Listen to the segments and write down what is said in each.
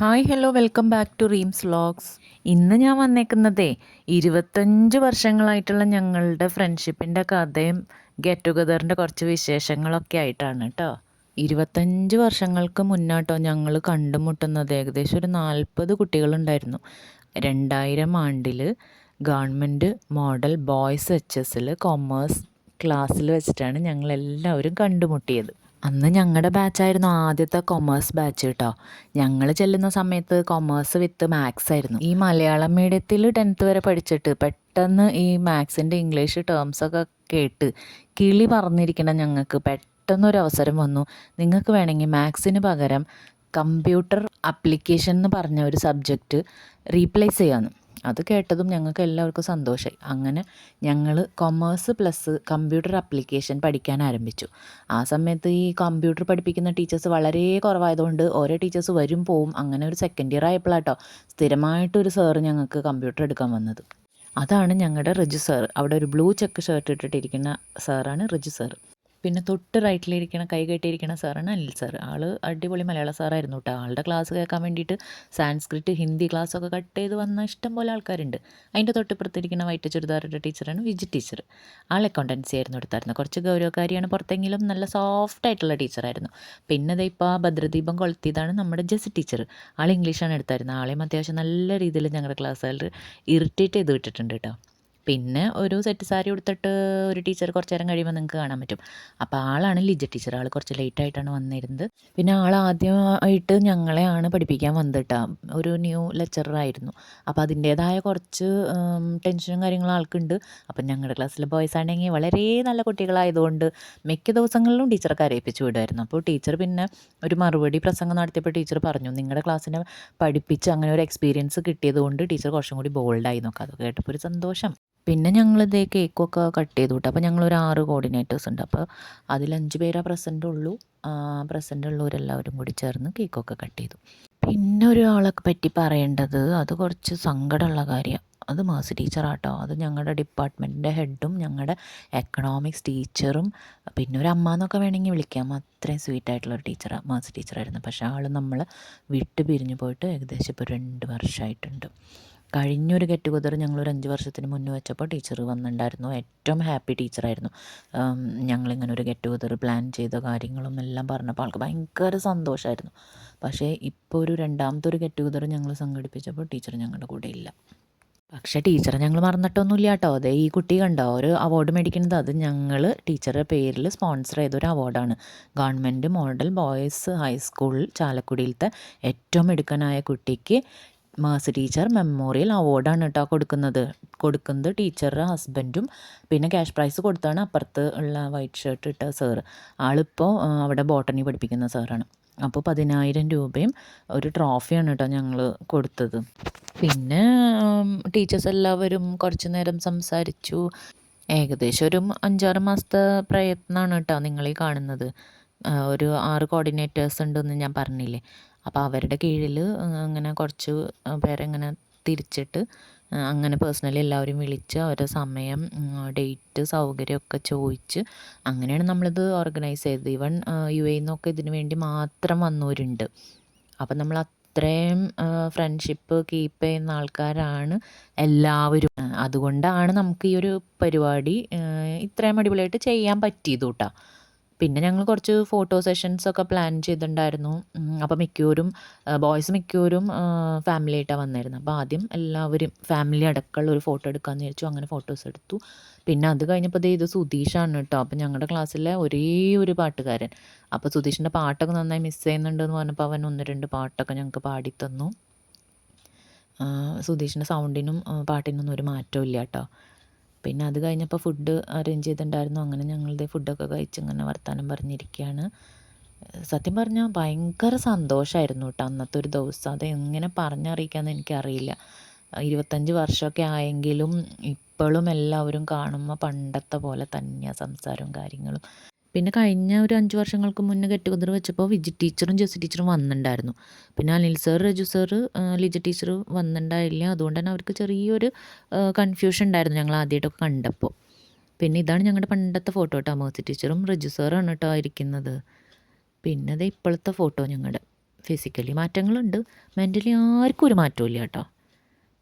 Hi hello welcome back to Reem's vlogs ഇന്ന് ഞാൻ വന്നേക്കുന്നതേ ഇരുപത്തഞ്ച് വർഷങ്ങളായിട്ടുള്ള ഞങ്ങളുടെ ഫ്രണ്ട്ഷിപ്പിന്റെ കഥയും ഗെറ്റ് ടുഗദറിന്റെ കുറച്ച് വിശേഷങ്ങളൊക്കെ ആയിട്ടാണ് കേട്ടോ ഇരുപത്തഞ്ച് വർഷങ്ങൾക്ക് മുന്നാട്ടോ ഞങ്ങൾ കണ്ടുമുട്ടുന്നത്. ഏകദേശം ഒരു നാൽപ്പത് കുട്ടികളുണ്ടായിരുന്നു. രണ്ടായിരം ആണ്ടിൽ ഗവൺമെന്റ് മോഡൽ ബോയ്സ് എച്ച് എസിൽ കൊമേഴ്സ് ക്ലാസ്സിൽ വെച്ചിട്ടാണ് ഞങ്ങളെല്ലാവരും കണ്ടുമുട്ടിയത്. അന്ന് ഞങ്ങളുടെ ബാച്ചായിരുന്നു ആദ്യത്തെ കൊമേഴ്സ് ബാച്ച് കേട്ടോ ഞങ്ങൾ ചെല്ലുന്ന സമയത്ത് കൊമേഴ്സ് വിത്ത് മാത്സ് ആയിരുന്നു. ഈ മലയാളം മീഡിയത്തിൽ ടെൻത്ത് വരെ പഠിച്ചിട്ട് പെട്ടെന്ന് ഈ മാത്സിന്റെ ഇംഗ്ലീഷ് ടേംസൊക്കെ കേട്ട് കിളി പറഞ്ഞിരിക്കണം ഞങ്ങൾക്ക് പെട്ടെന്നൊരു അവസരം വന്നു. നിങ്ങൾക്ക് വേണമെങ്കിൽ മാത്സിന് പകരം കമ്പ്യൂട്ടർ അപ്ലിക്കേഷൻ എന്ന് പറഞ്ഞ ഒരു സബ്ജക്റ്റ് റീപ്ലേസ് ചെയ്യാമെന്ന് അത് കേട്ടതും ഞങ്ങൾക്ക് എല്ലാവർക്കും സന്തോഷമായി അങ്ങനെ ഞങ്ങൾ കൊമേഴ്സ് പ്ലസ് കമ്പ്യൂട്ടർ അപ്ലിക്കേഷൻ പഠിക്കാൻ ആരംഭിച്ചു. ആ സമയത്ത് ഈ കമ്പ്യൂട്ടർ പഠിപ്പിക്കുന്ന ടീച്ചേഴ്സ് വളരെ കുറവായതുകൊണ്ട് ഓരോ ടീച്ചേഴ്സ് വരും പോവും അങ്ങനെ ഒരു സെക്കൻഡ് ഇയർ ആയപ്പോഴാട്ടോ സ്ഥിരമായിട്ടൊരു സാറ് ഞങ്ങൾക്ക് കമ്പ്യൂട്ടർ എടുക്കാൻ വന്നത്. അതാണ് ഞങ്ങളുടെ റിജു സാർ അവിടെ ഒരു ബ്ലൂ ചെക്ക് ഷർട്ട് ഇട്ടിട്ടിരിക്കുന്ന സാറാണ് റിജു സാർ പിന്നെ തൊട്ട് റൈറ്റിലിരിക്കണ കൈ കെട്ടിയിരിക്കണ സാറാണ് അനിൽ സാർ ആൾ അടിപൊളി മലയാള സാറായിരുന്നു കേട്ടോ ആളുടെ ക്ലാസ് കേൾക്കാൻ വേണ്ടിയിട്ട് സാൻസ്ക്രിറ്റ് ഹിന്ദി ക്ലാസ്സൊക്കെ കട്ട് ചെയ്ത് വന്ന ഇഷ്ടം പോലെ ആൾക്കാരുണ്ട്. അതിന്റെ തൊട്ടിപ്പുറത്തിരിക്കുന്ന വൈറ്റ് ചുരിദാറിന്റെ ടീച്ചറാണ് വിജി ടീച്ചർ ആൾ അക്കൗണ്ടൻസി ആയിരുന്നു എടുത്തായിരുന്നു. കുറച്ച് ഗൗരവക്കാരിയാണ് പുറത്തെങ്കിലും നല്ല സോഫ്റ്റ് ആയിട്ടുള്ള ടീച്ചറായിരുന്നു. പിന്നെ ദേ ഇപ്പോൾ ഭദ്രദീപം കൊളുത്തിയതാണ് നമ്മുടെ ജെസ് ടീച്ചർ ആൾ ഇംഗ്ലീഷാണ് എടുത്തായിരുന്നത്. ആളെയും അത്യാവശ്യം നല്ല രീതിയിൽ ഞങ്ങളുടെ ക്ലാസ്സുകാർ ഇറിറ്റേറ്റ് ചെയ്ത് വിട്ടിട്ടുണ്ട് കേട്ടോ പിന്നെ ഒരു സെറ്റ് സാരി ഉടുത്തിട്ട് ഒരു ടീച്ചർ കുറച്ച് നേരം കഴിയുമ്പോൾ നിങ്ങൾക്ക് കാണാൻ പറ്റും. അപ്പോൾ ആളാണ് ലിജ ടീച്ചർ ആൾ കുറച്ച് ലേറ്റ് ആയിട്ടാണ് വന്നിരുന്നത്. പിന്നെ ആൾ ആദ്യമായിട്ട് ഞങ്ങളെയാണ് പഠിപ്പിക്കാൻ വന്നിട്ട്. ഒരു ന്യൂ ലെക്ചറായിരുന്നു അപ്പോൾ അതിന്റേതായ കുറച്ച് ടെൻഷനും കാര്യങ്ങളും ആൾക്കുണ്ട്. അപ്പം ഞങ്ങളുടെ ക്ലാസ്സിലെ ബോയ്സ് ആണെങ്കിൽ വളരെ നല്ല കുട്ടികളായതുകൊണ്ട് മിക്ക ദിവസങ്ങളിലും ടീച്ചറെ കരയിപ്പിച്ച് വിടുമായിരുന്നു അപ്പോൾ ടീച്ചർ പിന്നെ ഒരു മറുപടി പ്രസംഗം നടത്തിയപ്പോൾ ടീച്ചർ പറഞ്ഞു നിങ്ങളുടെ ക്ലാസ്സിനെ പഠിപ്പിച്ച് അങ്ങനെ ഒരു എക്സ്പീരിയൻസ് കിട്ടിയതുകൊണ്ട് ടീച്ചർ കുറച്ചും കൂടി ബോൾഡായി നോക്കാം അതൊക്കെ കേട്ടപ്പോൾ ഒരു സന്തോഷം. പിന്നെ ഞങ്ങൾ ഇതേ കേക്കൊക്കെ കട്ട് ചെയ്തു കേട്ടോ അപ്പോൾ ഞങ്ങളൊരു ആറ് കോർഡിനേറ്റേഴ്സ് ഉണ്ട്. അപ്പോൾ അതിൽ അഞ്ച് പേരാ പ്രസന്റ് ഉള്ളൂ. പ്രസന്റ് ഉള്ളവരെല്ലാവരും കൂടി ചേർന്ന് കേക്കൊക്കെ കട്ട് ചെയ്തു. പിന്നെ ഒരാളെ പറ്റി പറയേണ്ടത് അത് കുറച്ച് സങ്കടമുള്ള കാര്യമാണ് അത് മാസ് ടീച്ചറാട്ടോ അത് ഞങ്ങളുടെ ഡിപ്പാർട്ട്മെന്റിന്റെ ഹെഡും ഞങ്ങളുടെ എക്കണോമിക്സ് ടീച്ചറും പിന്നെ ഒരു അമ്മ എന്നൊക്കെ വേണമെങ്കിൽ വിളിക്കാം. അത്രയും സ്വീറ്റ് ആയിട്ടുള്ള ഒരു ടീച്ചറാണ് മാസ് ടീച്ചറായിരുന്നു പക്ഷേ ആൾ നമ്മൾ വിട്ട് പിരിഞ്ഞു പോയിട്ട് ഏകദേശം ഇപ്പോൾ രണ്ട് വർഷമായിട്ടുണ്ട് കഴിഞ്ഞൊരു ഗെറ്റ് ടുഗദർ ഞങ്ങളൊരു അഞ്ച് വർഷത്തിന് മുന്നേ വെച്ചപ്പോൾ ടീച്ചർ വന്നിട്ടുണ്ടായിരുന്നു ഏറ്റവും ഹാപ്പി ടീച്ചറായിരുന്നു ഞങ്ങളിങ്ങനെ ഒരു ഗെറ്റ് ടുഗദർ പ്ലാൻ ചെയ്ത കാര്യങ്ങളും എല്ലാം പറഞ്ഞപ്പോൾ ആൾക്ക് ഭയങ്കര സന്തോഷമായിരുന്നു പക്ഷേ ഇപ്പോൾ ഒരു രണ്ടാമത്തെ ഒരു ഗെറ്റ് ടുഗദർ ഞങ്ങൾ സംഘടിപ്പിച്ചപ്പോൾ ടീച്ചർ ഞങ്ങളുടെ കൂടെ ഇല്ല. പക്ഷേ ടീച്ചറെ ഞങ്ങൾ മറന്നിട്ടൊന്നുമില്ല കേട്ടോ. അതെ ഈ കുട്ടി കണ്ടോ? ഒരു അവാർഡ് മേടിക്കുന്നത്. അത് ഞങ്ങൾ ടീച്ചറുടെ പേരിൽ സ്പോൺസർ ചെയ്ത ഒരു അവാർഡാണ് government model boys high school ചാലക്കുടിയിലത്തെ ഏറ്റവും മിടുക്കനായ കുട്ടിക്ക് മേഴ്സി ടീച്ചർ മെമ്മോറിയൽ അവാർഡാണ് കേട്ടോ കൊടുക്കുന്നത്. കൊടുക്കുന്നത് ടീച്ചറുടെ ഹസ്ബൻഡും പിന്നെ ക്യാഷ് പ്രൈസ് കൊടുത്താണ് അപ്പുറത്ത് ഉള്ള വൈറ്റ് ഷർട്ട് ഇട്ട സാറ് ആളിപ്പോൾ അവിടെ ബോട്ടണി പഠിപ്പിക്കുന്ന സാറാണ്. അപ്പോൾ പതിനായിരം രൂപയും ഒരു ട്രോഫിയാണ് കേട്ടോ ഞങ്ങൾ കൊടുത്തത്. പിന്നെ ടീച്ചേഴ്സ് എല്ലാവരും കുറച്ച് നേരം സംസാരിച്ചു. ഏകദേശം ഒരു അഞ്ചാറ് മാസത്തെ പ്രയത്നമാണ് കേട്ടോ നിങ്ങളീ കാണുന്നത്. ഒരു ആറ് കോർഡിനേറ്റേഴ്സ് ഉണ്ടെന്ന് ഞാൻ പറഞ്ഞില്ലേ. അപ്പോൾ അവരുടെ കീഴിൽ അങ്ങനെ കുറച്ച് പേരെ ഇങ്ങനെ തിരിച്ചിട്ട് അങ്ങനെ പേഴ്സണലി എല്ലാവരും വിളിച്ച് അവരുടെ സമയം ഡേറ്റ് സൗകര്യമൊക്കെ ചോദിച്ച് അങ്ങനെയാണ് നമ്മളിത് ഓർഗനൈസ് ചെയ്തത്. ഈവൻ യു എയിൽ നിന്നൊക്കെ ഇതിന് വേണ്ടി മാത്രം വന്നവരുണ്ട്. അപ്പം നമ്മൾ അത്രയും ഫ്രണ്ട്ഷിപ്പ് കീപ്പ് ചെയ്യുന്ന ആൾക്കാരാണ് എല്ലാവരും. അതുകൊണ്ടാണ് നമുക്ക് ഈ ഒരു പരിപാടി ഇത്രയും അടിപൊളിയായിട്ട് ചെയ്യാൻ പറ്റിയത് കേട്ടോ പിന്നെ ഞങ്ങൾ കുറച്ച് ഫോട്ടോ സെഷൻസൊക്കെ പ്ലാൻ ചെയ്തിട്ടുണ്ടായിരുന്നു. അപ്പോൾ മിക്കവരും ബോയ്സ് മിക്കവരും ഫാമിലി ആയിട്ടാണ് വന്നിരുന്നത് അപ്പോൾ ആദ്യം എല്ലാവരും ഫാമിലി അടക്കമുള്ള ഒരു ഫോട്ടോ എടുക്കാമെന്ന് വിചാരിച്ചു. അങ്ങനെ ഫോട്ടോസ് എടുത്തു. പിന്നെ അത് കഴിഞ്ഞപ്പോൾ ഇത് സുധീഷാണ് കേട്ടോ. അപ്പോൾ ഞങ്ങളുടെ ക്ലാസ്സിലെ ഒരേ ഒരു പാട്ടുകാരൻ. അപ്പോൾ സുധീഷിന്റെ പാട്ടൊക്കെ നന്നായി മിസ് ചെയ്യുന്നുണ്ടെന്ന് പറഞ്ഞപ്പോൾ അവൻ ഒന്ന് രണ്ട് പാട്ടൊക്കെ ഞങ്ങൾക്ക് പാടിത്തന്നു സുധീഷിന്റെ സൗണ്ടിനും പാട്ടിനൊന്നും ഒരു മാറ്റവും ഇല്ല കേട്ടോ. പിന്നെ അത് കഴിഞ്ഞപ്പോൾ ഫുഡ് അറേഞ്ച് ചെയ്തിട്ടുണ്ടായിരുന്നു. അങ്ങനെ ഞങ്ങളുടെ ഫുഡൊക്കെ കഴിച്ച് ഇങ്ങനെ വർത്തമാനം പറഞ്ഞിരിക്കുകയാണ് സത്യം പറഞ്ഞാൽ ഭയങ്കര സന്തോഷമായിരുന്നു കേട്ടോ അന്നത്തെ ഒരു ദിവസം. അത് എങ്ങനെ പറഞ്ഞറിയിക്കാമെന്ന് എനിക്കറിയില്ല. ഇരുപത്തഞ്ച് വർഷമൊക്കെ ആയെങ്കിലും ഇപ്പോഴും എല്ലാവരും കാണുമ്പോൾ പണ്ടത്തെ പോലെ തന്നെയാണ് സംസാരവും കാര്യങ്ങളും. പിന്നെ കഴിഞ്ഞ ഒരു അഞ്ച് വർഷങ്ങൾക്ക് മുന്നേ ഗെറ്റ് ടുഗദർ വെച്ചപ്പോൾ വിജി ടീച്ചറും ജോസി ടീച്ചറും വന്നിട്ടുണ്ടായിരുന്നു പിന്നെ Anil sir Raju sir Liji teacher വന്നിട്ടുണ്ടായില്ല അതുകൊണ്ട് തന്നെ അവർക്ക് ചെറിയൊരു കൺഫ്യൂഷൻ ഉണ്ടായിരുന്നു ഞങ്ങൾ ആദ്യമായിട്ടൊക്കെ കണ്ടപ്പോൾ പിന്നെ ഇതാണ് ഞങ്ങളുടെ പണ്ടത്തെ ഫോട്ടോ കേട്ടോ മേഴ്സി ടീച്ചറും രജു സാറാണ് കേട്ടോ ഇരിക്കുന്നത് പിന്നെ അത് ഇപ്പോഴത്തെ ഫോട്ടോ ഞങ്ങളുടെ ഫിസിക്കലി മാറ്റങ്ങളുണ്ട്. മെന്റലി ആർക്കും ഒരു മാറ്റവും ഇല്ല കേട്ടോ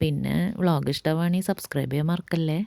പിന്നെ വ്ളോഗ് ഇഷ്ടമാണെങ്കിൽ സബ്സ്ക്രൈബ് ചെയ്യാൻ മറക്കല്ലേ?